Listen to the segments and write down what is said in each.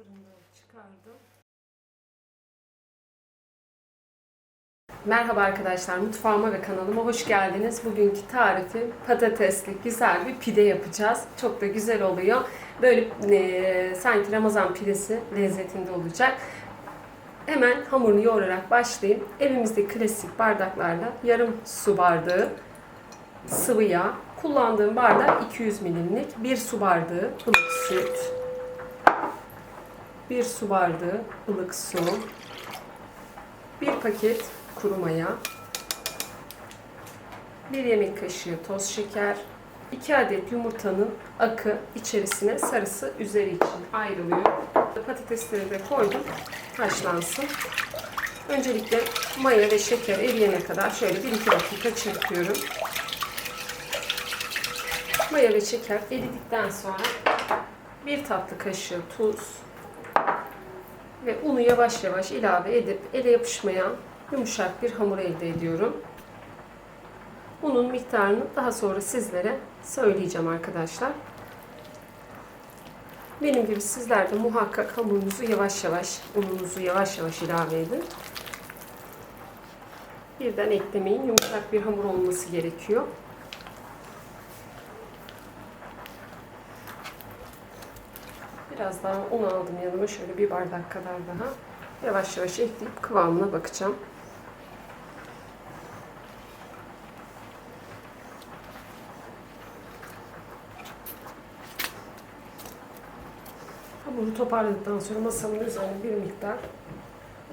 Fırından çıkardım. Merhaba arkadaşlar, mutfağıma ve kanalıma hoş geldiniz. Bugünkü tarifim patatesli güzel bir pide yapacağız. Çok da güzel oluyor. Böyle e, sanki Ramazan pidesi lezzetinde olacak. Hemen hamurunu yoğurarak başlayayım. Evimizde klasik bardaklarla yarım su bardağı sıvı yağ. Kullandığım bardak 200 milimlik. 1 su bardağı ılık süt. 1 su bardağı ılık su. 1 paket kuru maya. 1 yemek kaşığı toz şeker. 2 adet yumurtanın akı içerisine sarısı üzeri için ayrılıyor. Patatesleri de koydum haşlansın. Öncelikle maya ve şeker eriyene kadar şöyle 1-2 dakika çırpıyorum. Maya ve şeker eridikten sonra bir tatlı kaşığı tuz ve unu yavaş yavaş ilave edip ele yapışmayan yumuşak bir hamur elde ediyorum. Unun miktarını daha sonra sizlere söyleyeceğim arkadaşlar. Benim gibi sizler de muhakkak hamurunuzu yavaş yavaş, ununuzu yavaş yavaş ilave edin. Birden eklemeyin. Yumuşak bir hamur olması gerekiyor. Biraz daha un aldım yanıma. Şöyle bir bardak kadar daha. Yavaş yavaş ekleyip kıvamına bakacağım. Hamuru toparladıktan sonra masamın üzerine bir miktar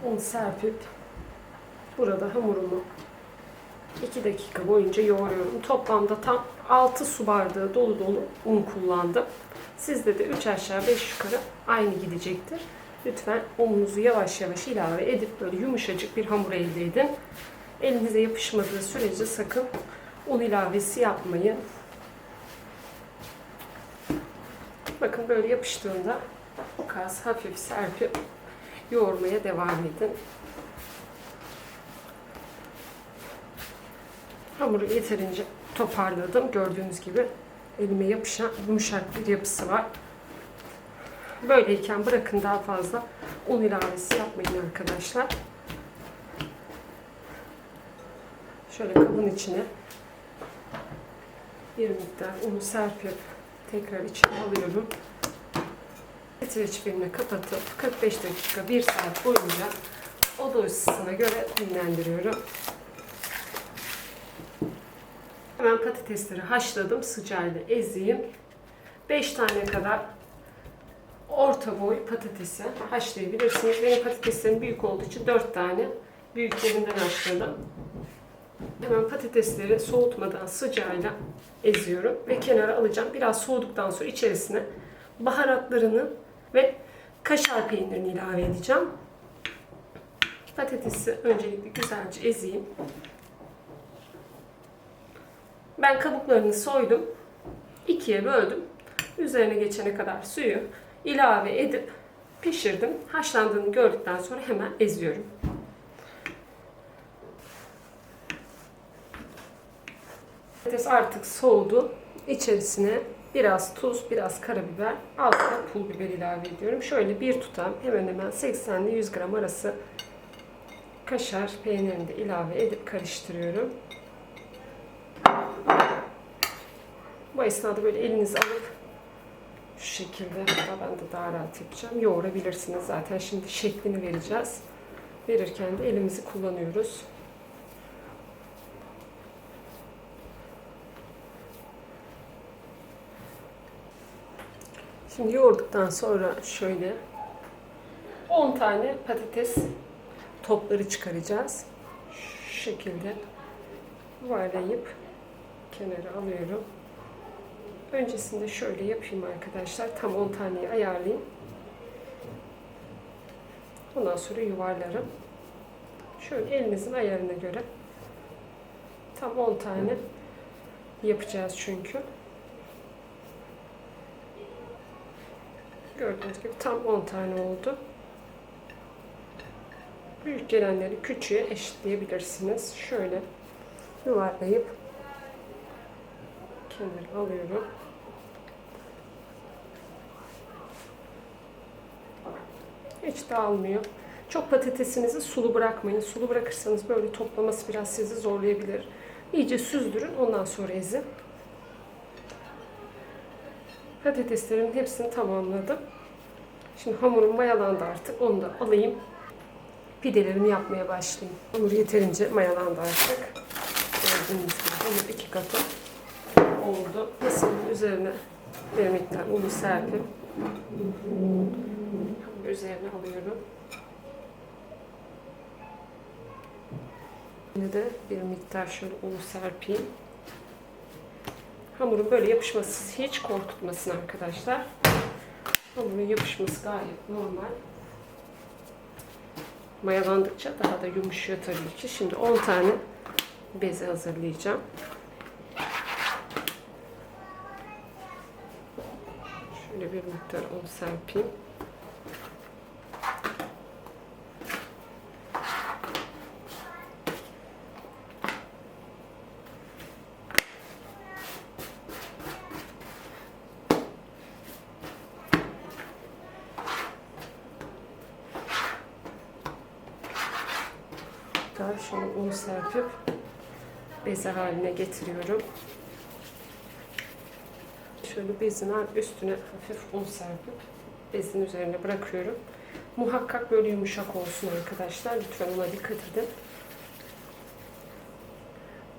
un serpip burada hamurumu 2 dakika boyunca yoğuruyorum. Toplamda tam 6 su bardağı dolu dolu un kullandım. Sizde de 3 aşağı 5 yukarı aynı gidecektir. Lütfen ununuzu yavaş yavaş ilave edip böyle yumuşacık bir hamur elde edin. Elinize yapışmadığı sürece sakın un ilavesi yapmayın. Bakın böyle yapıştığında kas hafif serpip yoğurmaya devam edin. Hamuru yeterince toparladım. Gördüğünüz gibi elime yapışan yumuşak bir yapısı var. Böyleyken bırakın daha fazla un ilavesi yapmayın arkadaşlar. Şöyle kabın içine bir miktar unu serpip tekrar içine alıyorum. Streçlerini kapatıp 45 dakika 1 saat boyunca oda ısısına göre dinlendiriyorum. Hemen patatesleri haşladım. Sıcağıyla ezeyim. 5 tane kadar orta boy patatesi haşlayabilirsiniz. Benim patateslerim büyük olduğu için 4 tane büyüklerinden haşladım. Hemen patatesleri soğutmadan sıcağıyla eziyorum ve kenara alacağım. Biraz soğuduktan sonra içerisine baharatlarını ve kaşar peynirini ilave edeceğim. Patatesi öncelikle güzelce ezeyim. Ben kabuklarını soydum. ikiye böldüm. Üzerine geçene kadar suyu ilave edip pişirdim. Haşlandığını gördükten sonra hemen eziyorum. Patates artık soğudu. İçerisine biraz tuz, biraz karabiber, da pul biber ilave ediyorum. Şöyle bir tutam hemen hemen 80 ile 100 gram arası kaşar peynirini de ilave edip karıştırıyorum. Esnada böyle elinizi alıp şu şekilde hatta ben de daha rahat yapacağım. Yoğurabilirsiniz zaten şimdi şeklini vereceğiz. Verirken de elimizi kullanıyoruz. Şimdi yoğurduktan sonra şöyle 10 tane patates topları çıkaracağız. Şu şekilde yuvarlayıp kenara alıyorum. Öncesinde şöyle yapayım arkadaşlar. Tam 10 taneyi ayarlayayım. Ondan sonra yuvarlarım. Şöyle elinizin ayarına göre tam 10 tane yapacağız çünkü. Gördüğünüz gibi tam 10 tane oldu. Büyük gelenleri küçüğe eşitleyebilirsiniz. Şöyle yuvarlayıp kenara alıyorum. Hiç dağılmıyor. Çok patatesinizi sulu bırakmayın. Sulu bırakırsanız böyle toplaması biraz sizi zorlayabilir. İyice süzdürün. Ondan sonra ezin. Patateslerimin hepsini tamamladım. Şimdi hamurum mayalandı artık. Onu da alayım. Pidelerimi yapmaya başlayayım. Hamur yeterince mayalandı artık. Gördüğünüz gibi hamur iki katı oldu. Masanın üzerine bir miktar unu serpip üzerine alıyorum. Şimdi de bir miktar şöyle unu serpeyim. Hamurun böyle yapışması hiç korkutmasın arkadaşlar. Hamurun yapışması gayet normal. Mayalandıkça daha da yumuşuyor tabii ki. Şimdi 10 tane beze hazırlayacağım. Şöyle bir miktar un serpeyim. Daha şöyle un serpip beze haline getiriyorum. Şöyle bezin üstüne hafif un serpip bezin üzerine bırakıyorum. Muhakkak böyle yumuşak olsun arkadaşlar. Lütfen ona dikkat edin.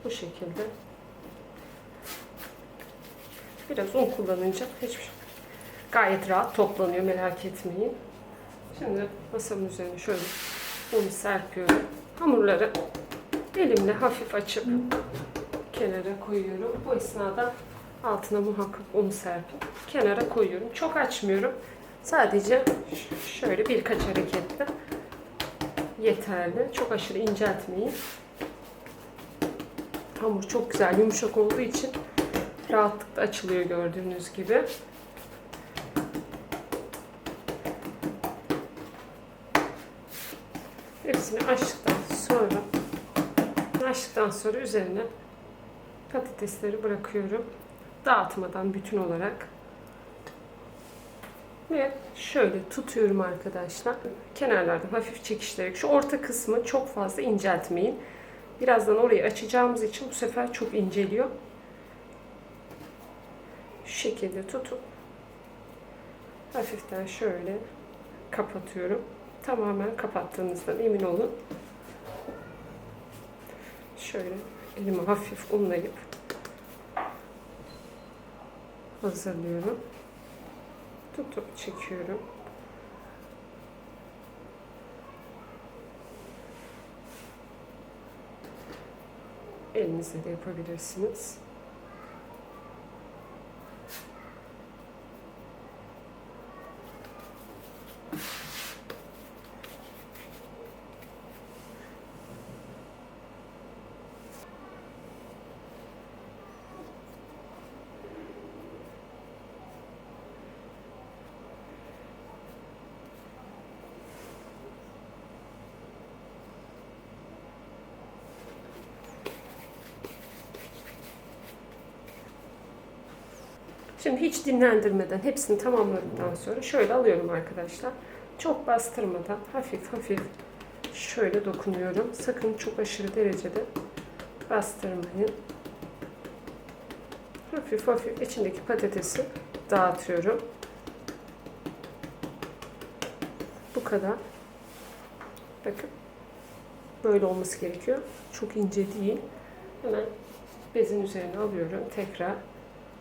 Bu şekilde. Biraz un kullanınca hiçbir şey gayet rahat toplanıyor merak etmeyin. Şimdi masamın üzerine şöyle unu serpiyorum. Hamurları elimle hafif açıp kenara koyuyorum. Bu esnada altına muhakkak unu serpip kenara koyuyorum. Çok açmıyorum. Sadece şöyle birkaç hareketle yeterli. Çok aşırı inceltmeyin. Hamur çok güzel yumuşak olduğu için rahatlıkla açılıyor gördüğünüz gibi. Hepsini açtıktan sonra açtıktan sonra üzerine patatesleri bırakıyorum. Dağıtmadan bütün olarak. Ve şöyle tutuyorum arkadaşlar. Kenarlarda hafif çekiştirerek. Şu orta kısmı çok fazla inceltmeyin. Birazdan orayı açacağımız için bu sefer çok inceliyor. Şu şekilde tutup hafiften şöyle kapatıyorum. Tamamen kapattığınızdan emin olun. Şöyle elimi hafif unlayıp hazırlıyorum. Tutup çekiyorum. Elinizle de yapabilirsiniz. Şimdi hiç dinlendirmeden hepsini tamamladıktan sonra şöyle alıyorum arkadaşlar. Çok bastırmadan hafif hafif şöyle dokunuyorum. Sakın çok aşırı derecede bastırmayın. Hafif hafif içindeki patatesi dağıtıyorum. Bu kadar. Bakın. Böyle olması gerekiyor. Çok ince değil. Hemen bezin üzerine alıyorum. Tekrar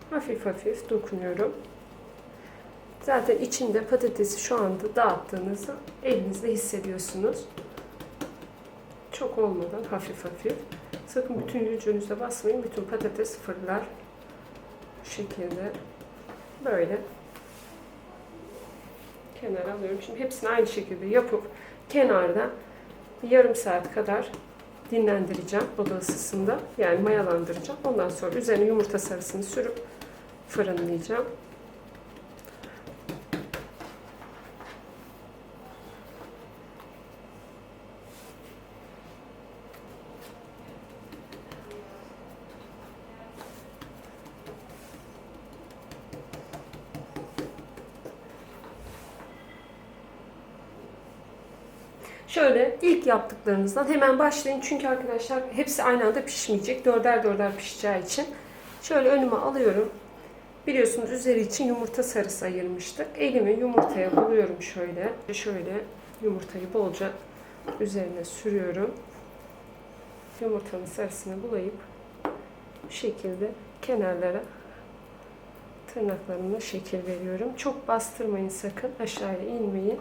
hafif hafif dokunuyorum. Zaten içinde patatesi şu anda dağıttığınızı elinizde hissediyorsunuz. Çok olmadan hafif hafif. Sakın bütün gücünüze basmayın. Bütün patates fırlar. Bu şekilde. Böyle. Kenara alıyorum. Şimdi hepsini aynı şekilde yapıp kenarda bir yarım saat kadar dinlendireceğim oda ısısında. Yani mayalandıracağım. Ondan sonra üzerine yumurta sarısını sürüp fırınlayacağım. Şöyle ilk yaptıklarınızdan hemen başlayın. Çünkü arkadaşlar hepsi aynı anda pişmeyecek. Dörder dörder pişeceği için. Şöyle önüme alıyorum. Biliyorsunuz üzeri için yumurta sarısı ayırmıştık. Elimi yumurtaya buluyorum şöyle. Şöyle yumurtayı bolca üzerine sürüyorum. Yumurtanın sarısını bulayıp bu şekilde kenarlara tırnaklarımla şekil veriyorum. Çok bastırmayın sakın. Aşağıya inmeyin.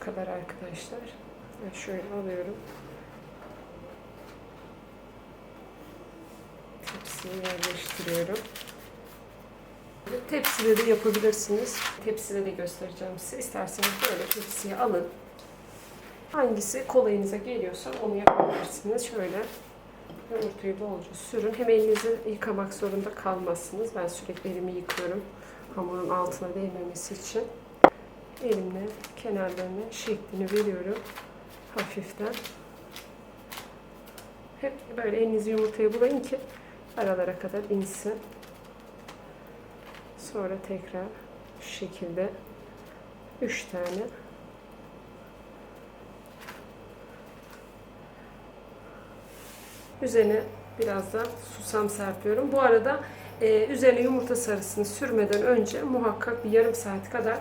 Kadar arkadaşlar. Şöyle alıyorum. Tepsiye yerleştiriyorum. Tepside de yapabilirsiniz. Tepside de göstereceğim size. İsterseniz böyle tepsiye alın. Hangisi kolayınıza geliyorsa onu yapabilirsiniz. Şöyle yumurtayı bolca sürün. Hem elinizi yıkamak zorunda kalmazsınız. Ben sürekli elimi yıkıyorum. Hamurun altına değmemesi için. Elimle kenarlarına şeklini veriyorum. Hafiften. Hep böyle elinizi yumurtaya bulayın ki aralara kadar insin. Sonra tekrar şu şekilde 3 tane Üzerine biraz da susam serpiyorum. Bu arada e, üzerine yumurta sarısını sürmeden önce muhakkak bir yarım saat kadar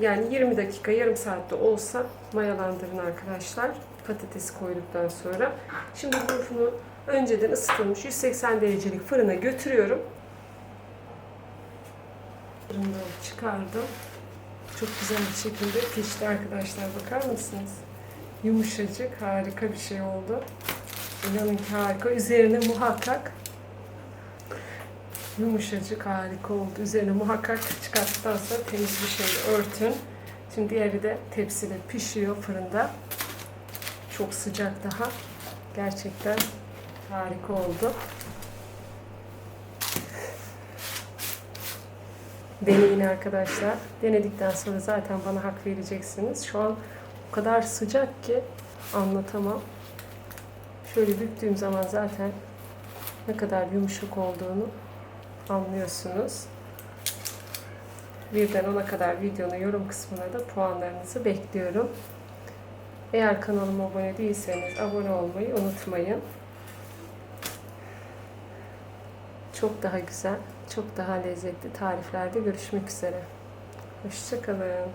yani 20 dakika yarım saatte olsa mayalandırın arkadaşlar. Patatesi koyduktan sonra. Şimdi bunu önceden ısıtılmış 180 derecelik fırına götürüyorum. Fırından çıkardım. Çok güzel bir şekilde pişti arkadaşlar. Bakar mısınız? Yumuşacık, harika bir şey oldu. İnanın ki harika. Üzerine muhakkak yumuşacık harika oldu. Üzerine muhakkak çıkarttıktan sonra temiz bir şeyle örtün. Şimdi diğeri de tepside pişiyor fırında. Çok sıcak daha. Gerçekten harika oldu. Deneyin arkadaşlar. Denedikten sonra zaten bana hak vereceksiniz. Şu an o kadar sıcak ki anlatamam. Şöyle büktüğüm zaman zaten ne kadar yumuşak olduğunu anlıyorsunuz. Birden ona kadar videonun yorum kısmına da puanlarınızı bekliyorum. Eğer kanalıma abone değilseniz abone olmayı unutmayın. Çok daha güzel, çok daha lezzetli tariflerde görüşmek üzere. Hoşçakalın.